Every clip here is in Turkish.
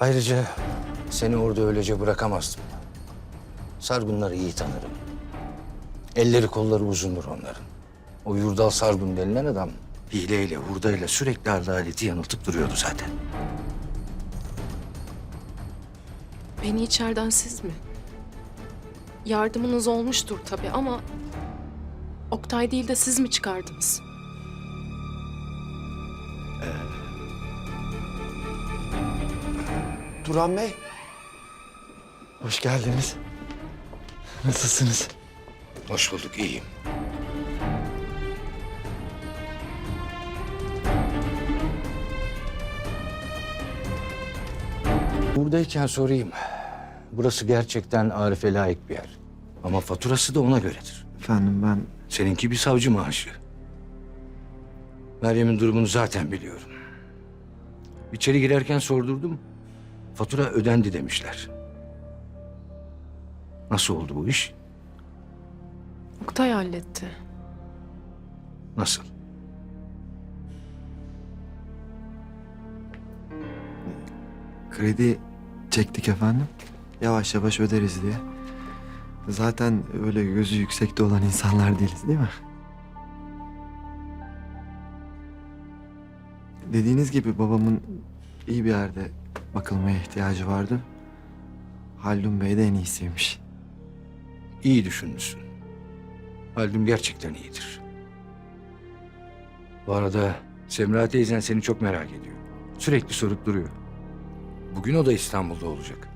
Ayrıca seni orada öylece bırakamazdım. Sargunları iyi tanırım. Elleri kolları uzundur onların. O Yurdal Sargun denilen adam hileyle, hurdayla sürekli adaleti yanıltıp duruyordu zaten. Beni içeriden siz mi? Yardımınız olmuştur tabii ama... Oktay değil de siz mi çıkardınız? Duran Bey. Hoş geldiniz. Nasılsınız? Hoş bulduk, iyiyim. Buradayken sorayım. Burası gerçekten Arif'e layık bir yer. Ama faturası da ona göredir. Efendim ben Seninki bir savcı maaşı. Meryem'in durumunu zaten biliyorum. İçeri girerken sordurdum. Fatura ödendi demişler. Nasıl oldu bu iş? Oktay halletti. Nasıl? kredi çektik efendim. Yavaş yavaş öderiz diye. Zaten öyle gözü yüksekte olan insanlar değiliz değil mi? Dediğiniz gibi babamın iyi bir yerde bakılmaya ihtiyacı vardı. Haldun Bey de en iyisiymiş. İyi düşünmüşsün. Haldun gerçekten iyidir. Bu arada Semra teyzen seni çok merak ediyor. Sürekli sorup duruyor. Bugün o da İstanbul'da olacak.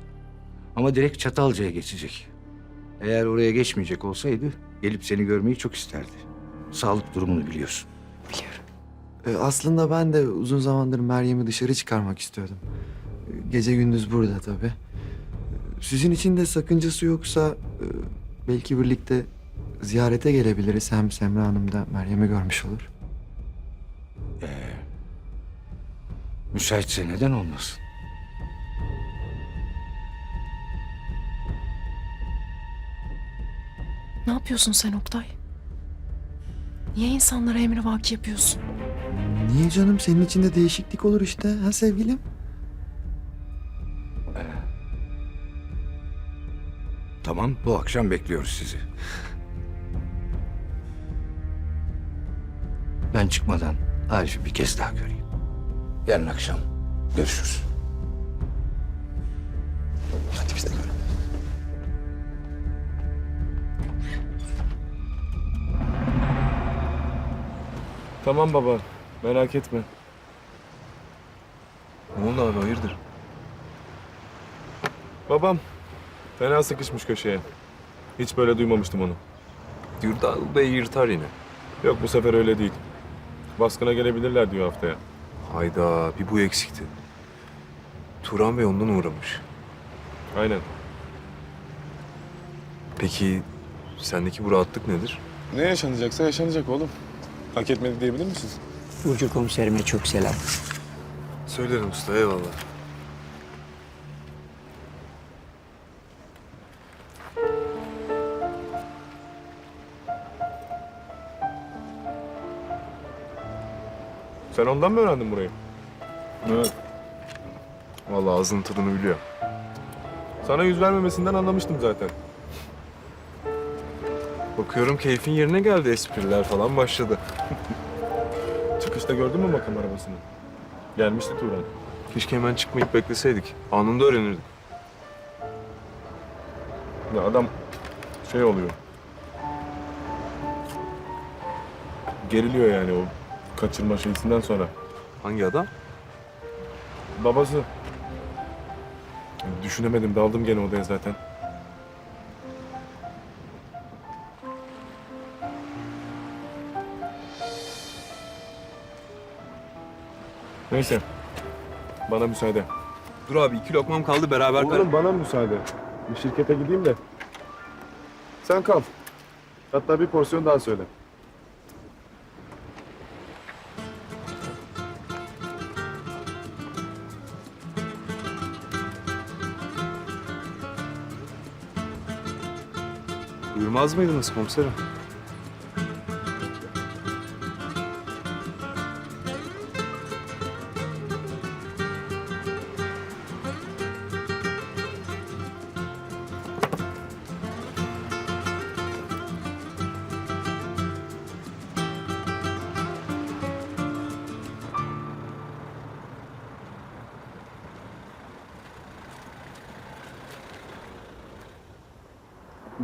Ama direkt Çatalca'ya geçecek. Eğer oraya geçmeyecek olsaydı gelip seni görmeyi çok isterdi. Sağlık durumunu biliyorsun. Ee, aslında ben de uzun zamandır Meryem'i dışarı çıkarmak istiyordum. Ee, Gece gündüz burada tabii. Ee, Sizin için de sakıncası yoksa e, belki birlikte ziyarete gelebiliriz. Hem Semra Hanım da Meryem'i görmüş olur. Müsaitse neden olmasın? Ne yapıyorsun sen Oktay? Niye insanlara emrivaki yapıyorsun? Niye canım? Senin için de değişiklik olur işte. Ha sevgilim? Tamam, bu akşam bekliyoruz sizi. Ben çıkmadan Arif'i bir kez daha göreyim. Yarın akşam görüşürüz. Hadi biz de görelim. Tamam baba, merak etme. Ne oldu abi hayırdır? Babam fena sıkışmış köşeye. Hiç böyle duymamıştım onu. Yurdal Bey yırtar yine. Yok bu sefer öyle değil. Baskına gelebilirler diyor haftaya. Hayda bir bu eksikti. Turan Bey ondan uğramış. Aynen. Peki sendeki bu rahatlık nedir? Ne yaşanacaksa yaşanacak oğlum. Hak etmedi diyebilir misiniz? Burcu komiserime çok selam. Söylerim usta eyvallah. Sen ondan mı öğrendin burayı? Evet. Vallahi ağzının tadını biliyor. Sana yüz vermemesinden anlamıştım zaten. Bakıyorum keyfin yerine geldi espriler falan başladı. Çıkışta gördün mü makam arabasını? Gelmişti Turan. Keşke hemen çıkmayıp bekleseydik. Anında öğrenirdik. Ya adam şey oluyor. Geriliyor yani o kaçırma şeysinden sonra. Hangi adam? Babası. Düşünemedim, daldım gene odaya zaten. Neyse. Bana müsaade. Dur abi iki lokmam kaldı beraber Oğlum bana müsaade. Bir şirkete gideyim de. Sen kal. Hatta bir porsiyon daha söyle. Buyurmaz mıydınız komiserim?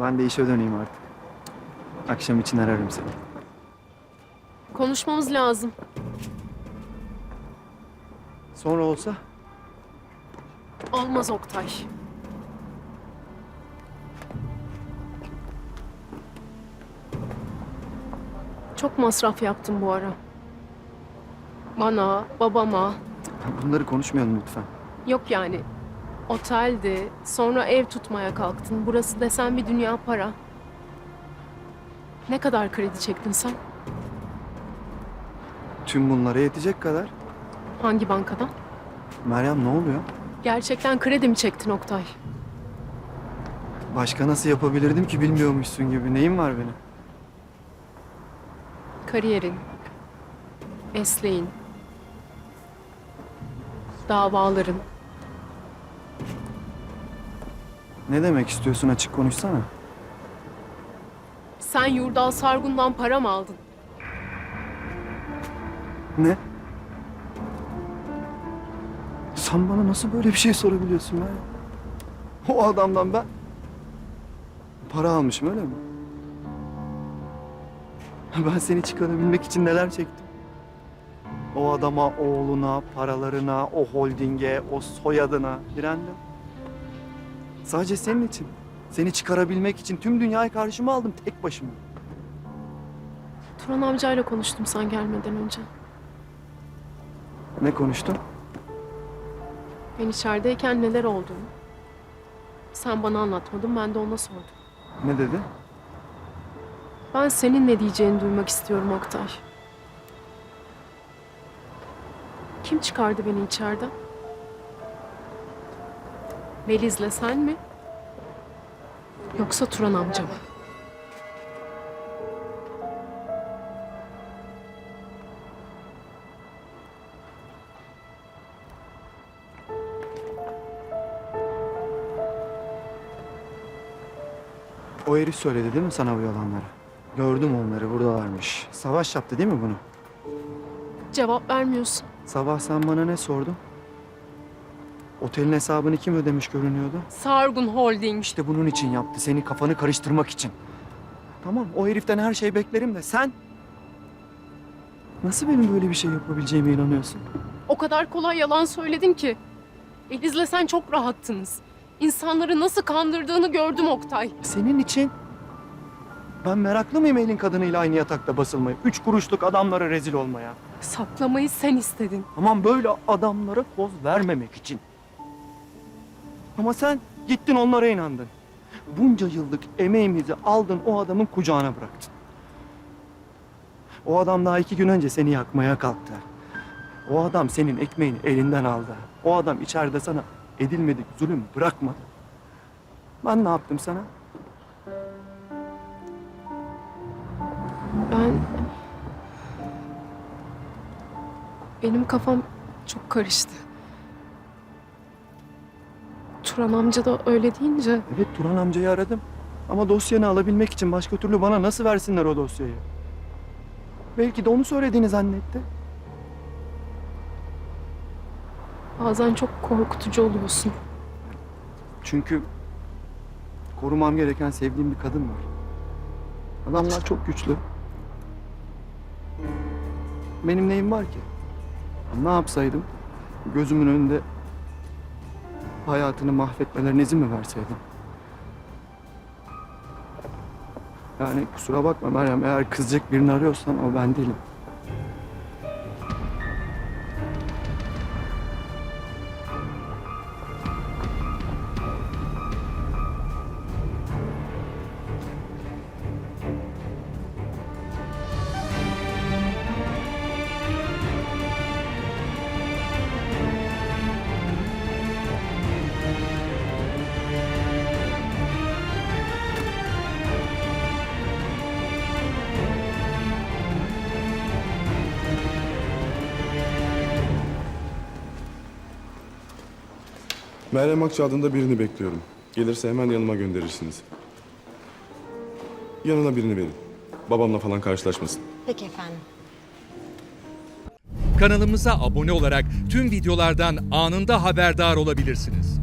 Ben de işe döneyim artık. Akşam için ararım seni. Konuşmamız lazım. Sonra olsa Olmaz Oktay. Çok masraf yaptım bu ara. Bana, babama. bunları konuşmayalım lütfen. Yok yani. Oteldi, sonra ev tutmaya kalktın. Burası desen bir dünya para. Ne kadar kredi çektin sen? Tüm bunlara yetecek kadar. Hangi bankadan? Meryem ne oluyor? Gerçekten kredi mi çektin Oktay? Başka nasıl yapabilirdim ki bilmiyormuşsun gibi. Neyim var benim? Kariyerin, mesleğin, davaların. Ne demek istiyorsun açık konuşsana. Sen Yurdal Sargun'dan para mı aldın? Ne? Sen bana nasıl böyle bir şey sorabiliyorsun Meryem? O adamdan ben para almışım öyle mi? Ben seni çıkarabilmek için neler çektim? O adama, oğluna, paralarına, o holdinge, o soyadına direndim. Sadece senin için. Seni çıkarabilmek için tüm dünyayı karşıma aldım tek başıma. Turan amcayla konuştum sen gelmeden önce. Ne konuştun? Ben içerideyken neler olduğunu. Sen bana anlatmadın, ben de ona sordum. Ne dedi? Ben senin ne diyeceğini duymak istiyorum Oktay. Kim çıkardı beni içeriden? Meliz'le sen mi? Yoksa Turan amca mı? O herif söyledi değil mi sana bu yalanları? Gördüm onları buradalarmış. Savaş yaptı değil mi bunu? Cevap vermiyorsun. Sabah sen bana ne sordun? Otelin hesabını kim ödemiş görünüyordu? Sargun Holding. İşte bunun için yaptı. Senin kafanı karıştırmak için. Tamam o heriften her şey beklerim de sen... Nasıl benim böyle bir şey yapabileceğime inanıyorsun? O kadar kolay yalan söyledin ki. Eliz'le sen çok rahattınız. İnsanları nasıl kandırdığını gördüm Oktay. Senin için... Ben meraklı mıyım elin kadınıyla aynı yatakta basılmaya? Üç kuruşluk adamlara rezil olmaya. Saklamayı sen istedin. Aman böyle adamlara poz vermemek için. Ama sen gittin onlara inandın. Bunca yıllık emeğimizi aldın o adamın kucağına bıraktın. O adam daha iki gün önce seni yakmaya kalktı. O adam senin ekmeğini elinden aldı. O adam içeride sana edilmedik zulüm bırakmadı. Ben ne yaptım sana? Ben... Benim kafam çok karıştı. Turan amca da öyle deyince Evet Turan amcayı aradım. Ama dosyanı alabilmek için başka türlü bana nasıl versinler o dosyayı? Belki de onu söylediğini zannetti. bazen çok korkutucu oluyorsun. Çünkü korumam gereken sevdiğim bir kadın var. Adamlar çok güçlü. Benim neyim var ki? Ne yapsaydım? Gözümün önünde hayatını mahvetmelerine izin mi verseydim? Yani kusura bakma Meryem, eğer kızacak birini arıyorsan o ben değilim. Meryem Akça adında birini bekliyorum. Gelirse hemen yanıma gönderirsiniz. Yanına birini verin. Babamla falan karşılaşmasın. Peki efendim. Kanalımıza abone olarak tüm videolardan anında haberdar olabilirsiniz.